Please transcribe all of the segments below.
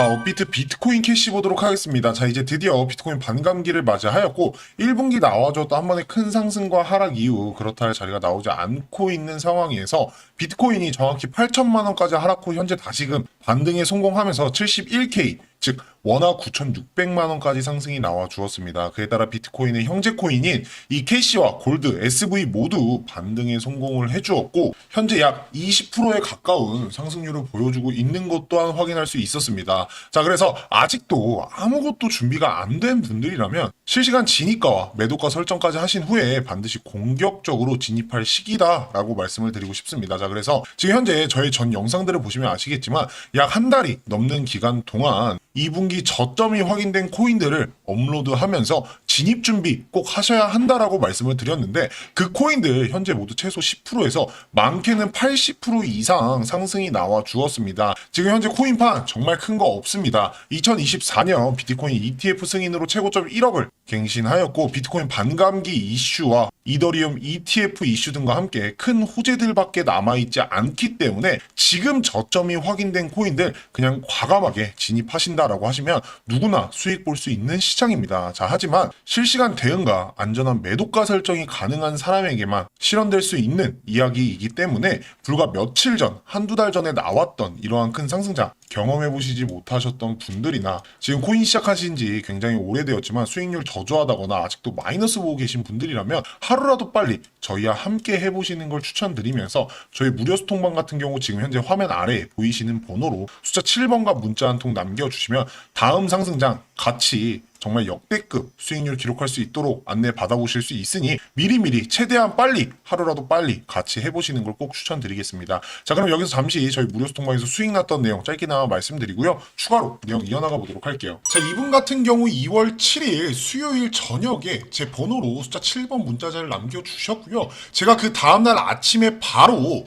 자, 업비트 비트코인 캐시 보도록 하겠습니다. 자, 이제 드디어 비트코인 반감기를 맞이하였고 1분기 나와줘도 한 번에 큰 상승과 하락 이후 그렇다 할 자리가 나오지 않고 있는 상황에서 비트코인이 정확히 8천만 원까지 하락 후 현재 다시금 반등에 성공하면서 71K 즉 원화 9,600만 원까지 상승이 나와 주었습니다. 그에 따라 비트코인의 형제 코인인 이 캐시와 골드, SV 모두 반등에 성공을 해주었고 현재 약 20%에 가까운 상승률을 보여주고 있는 것 또한 확인할 수 있었습니다. 자 그래서 아직도 아무것도 준비가 안 된 분들이라면 실시간 진입가와 매도가 설정까지 하신 후에 반드시 공격적으로 진입할 시기다라고 말씀을 드리고 싶습니다. 자 그래서 지금 현재 저희 전 영상들을 보시면 아시겠지만 약 한 달이 넘는 기간 동안 2분기 저점이 확인된 코인들을 업로드하면서 진입 준비 꼭 하셔야 한다라고 말씀을 드렸는데 그 코인들 현재 모두 최소 10%에서 많게는 80% 이상 상승이 나와 주었습니다. 지금 현재 코인판 정말 큰 거 없습니다. 2024년 비트코인 ETF 승인으로 최고점 1억을 갱신하였고 비트코인 반감기 이슈와 이더리움 ETF 이슈 등과 함께 큰 호재들밖에 남아있지 않기 때문에 지금 저점이 확인된 코인들 그냥 과감하게 진입하신다라고 하시면 누구나 수익 볼 수 있는 시장입니다. 자, 하지만 실시간 대응과 안전한 매도가 설정이 가능한 사람에게만 실현될 수 있는 이야기이기 때문에 불과 며칠 전, 한두 달 전에 나왔던 이러한 큰 상승장 경험해 보시지 못하셨던 분들이나 지금 코인 시작하신 지 굉장히 오래되었지만 수익률 저 조하다거나 아직도 마이너스 보고 계신 분들이라면 하루라도 빨리 저희와 함께 해보시는 걸 추천드리면서 저희 무료 소통방 같은 경우 지금 현재 화면 아래에 보이시는 번호로 숫자 7번과 문자 한 통 남겨주시면 다음 상승장 같이 정말 역대급 수익률 기록할 수 있도록 안내 받아보실 수 있으니 미리미리 최대한 빨리 하루라도 빨리 같이 해보시는 걸 꼭 추천드리겠습니다. 자 그럼 여기서 잠시 저희 무료 소통방에서 수익 났던 내용 짧게나마 말씀드리고요. 추가로 내용 이어나가 보도록 할게요. 자 이분 같은 경우 2월 7일 수요일 저녁에 제 번호로 숫자 7번 문자자를 남겨주셨고요. 제가 그 다음날 아침에 바로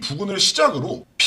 부근을 시작으로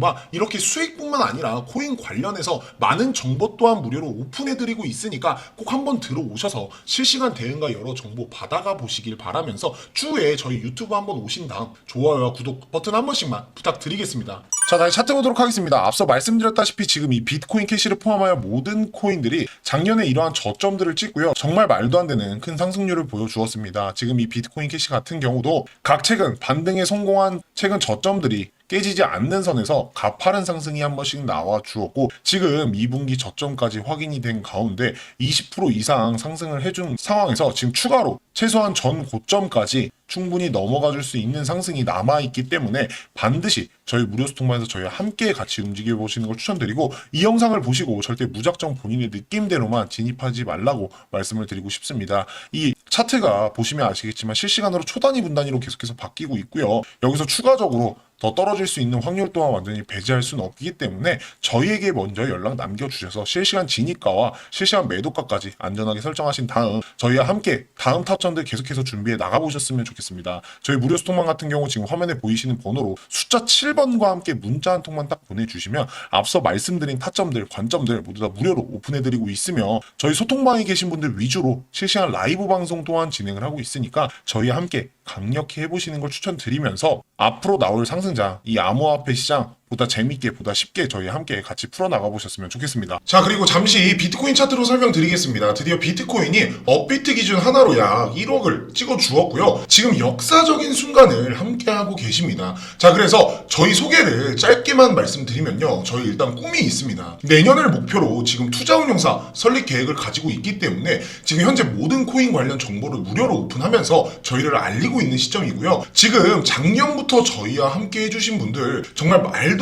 방 이렇게 수익뿐만 아니라 코인 관련해서 많은 정보 또한 무료로 오픈해드리고 있으니까 꼭 한번 들어오셔서 실시간 대응과 여러 정보 받아가 보시길 바라면서 추후에 저희 유튜브 한번 오신 다음 좋아요와 구독 버튼 한 번씩만 부탁드리겠습니다. 자, 다시 차트 보도록 하겠습니다. 앞서 말씀드렸다시피 지금 이 비트코인 캐시를 포함하여 모든 코인들이 작년에 이러한 저점들을 찍고요. 정말 말도 안 되는 큰 상승률을 보여주었습니다. 지금 이 비트코인 캐시 같은 경우도 각 최근 반등에 성공한 최근 저점들이 깨지지 않는 선에서 가파른 상승이 한 번씩 나와 주었고 지금 2분기 저점까지 확인이 된 가운데 20% 이상 상승을 해준 상황에서 지금 추가로 최소한 전 고점까지 충분히 넘어가 줄 수 있는 상승이 남아 있기 때문에 반드시 저희 무료 소통방에서 저희와 함께 같이 움직여 보시는 걸 추천드리고 이 영상을 보시고 절대 무작정 본인의 느낌대로만 진입하지 말라고 말씀을 드리고 싶습니다. 이 차트가 보시면 아시겠지만 실시간으로 초단위 분단위로 계속해서 바뀌고 있고요. 여기서 추가적으로 더 떨어질 수 있는 확률 또한 완전히 배제할 수는 없기 때문에 저희에게 먼저 연락 남겨주셔서 실시간 진입가와 실시간 매도가까지 안전하게 설정하신 다음 저희와 함께 다음 타점들 계속해서 준비해 나가보셨으면 좋겠습니다. 저희 무료 소통방 같은 경우 지금 화면에 보이시는 번호로 숫자 7번과 함께 문자 한 통만 딱 보내주시면 앞서 말씀드린 타점들, 관점들 모두 다 무료로 오픈해드리고 있으며 저희 소통방에 계신 분들 위주로 실시간 라이브 방송 또한 진행을 하고 있으니까 저희와 함께 강력히 해보시는 걸 추천드리면서 앞으로 나올 상승장 이 암호화폐 시장 보다 재밌게 보다 쉽게 저희 함께 같이 풀어나가 보셨으면 좋겠습니다. 자 그리고 잠시 비트코인 차트로 설명드리겠습니다. 드디어 비트코인이 업비트 기준 하나로 약 1억을 찍어 주었고요. 지금 역사적인 순간을 함께 하고 계십니다. 자 그래서 저희 소개를 짧게만 말씀드리면요. 저희 일단 꿈이 있습니다. 내년을 목표로 지금 투자운용사 설립 계획을 가지고 있기 때문에 지금 현재 모든 코인 관련 정보를 무료로 오픈하면서 저희를 알리고 있는 시점이고요. 지금 작년부터 저희와 함께 해주신 분들 정말 말도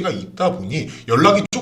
가 있다 보니 연락이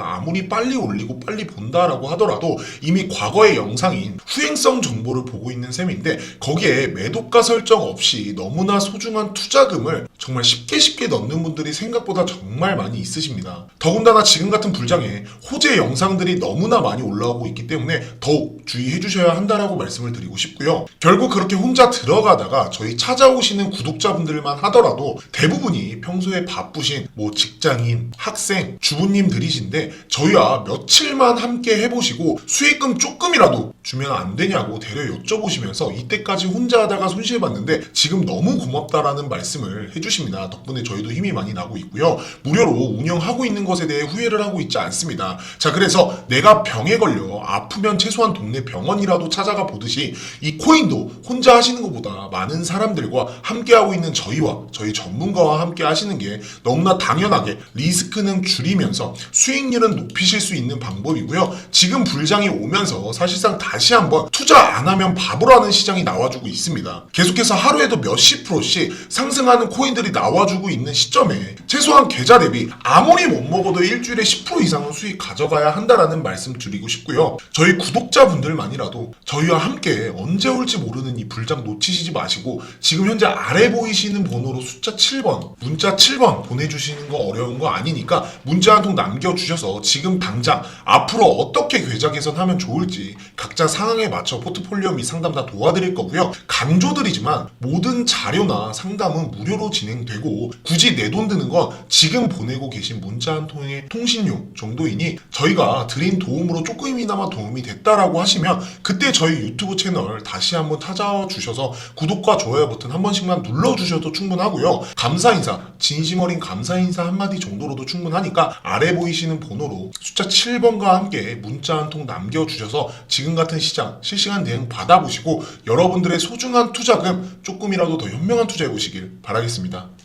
아무리 빨리 올리고 빨리 본다라고 하더라도 이미 과거의 영상인 후행성 정보를 보고 있는 셈인데 거기에 매도가 설정 없이 너무나 소중한 투자금을 정말 쉽게 쉽게 넣는 분들이 생각보다 정말 많이 있으십니다. 더군다나 지금 같은 불장에 호재 영상들이 너무나 많이 올라오고 있기 때문에 더욱 주의해 주셔야 한다라고 말씀을 드리고 싶고요. 결국 그렇게 혼자 들어가다가 저희 찾아오시는 구독자분들만 하더라도 대부분이 평소에 바쁘신 뭐 직장인, 학생, 주부님들이신데 저희와 며칠만 함께 해보시고 수익금 조금이라도 주면 안 되냐고 대려 여쭤보시면서 이때까지 혼자 하다가 손실봤는데 지금 너무 고맙다라는 말씀을 해주십니다. 덕분에 저희도 힘이 많이 나고 있고요. 무료로 운영하고 있는 것에 대해 후회를 하고 있지 않습니다. 자, 그래서 내가 병에 걸려 아프면 최소한 동네 병원이라도 찾아가 보듯이 이 코인도 혼자 하시는 것보다 많은 사람들과 함께하고 있는 저희와 저희 전문가와 함께 하시는 게 너무나 당연하게 리스크는 줄이면서 수익률 은 높이실 수 있는 방법이고요. 지금 불장이 오면서 사실상 다시 한번 투자 안 하면 바보라는 시장이 나와주고 있습니다. 계속해서 하루에도 몇십 프로씩 상승하는 코인들이 나와주고 있는 시점에 최소한 계좌 대비 아무리 못 먹어도 일주일에 10% 이상은 수익 가져가야 한다라는 말씀 드리고 싶고요. 저희 구독자분들만이라도 저희와 함께 언제 올지 모르는 이 불장 놓치시지 마시고 지금 현재 아래 보이시는 번호로 숫자 7번 문자 7번 보내주시는 거 어려운 거 아니니까 문자 한 통 남겨주셔 서 지금 당장 앞으로 어떻게 계좌 개선하면 좋을지 각자 상황에 맞춰 포트폴리오 및 상담 다 도와드릴 거고요. 강조드리지만 모든 자료나 상담은 무료로 진행되고 굳이 내 돈 드는 건 지금 보내고 계신 문자 한 통의 통신료 정도이니 저희가 드린 도움으로 조금이나마 도움이 됐다라고 하시면 그때 저희 유튜브 채널 다시 한번 찾아와 주셔서 구독과 좋아요 버튼 한 번씩만 눌러주셔도 충분하고요. 감사 인사, 진심 어린 감사 인사 한마디 정도로도 충분하니까 아래 보이시는 번호로 숫자 7번과 함께 문자 한 통 남겨주셔서 지금 같은 시장 실시간 대응 받아보시고 여러분들의 소중한 투자금 조금이라도 더 현명한 투자해 보시길 바라겠습니다.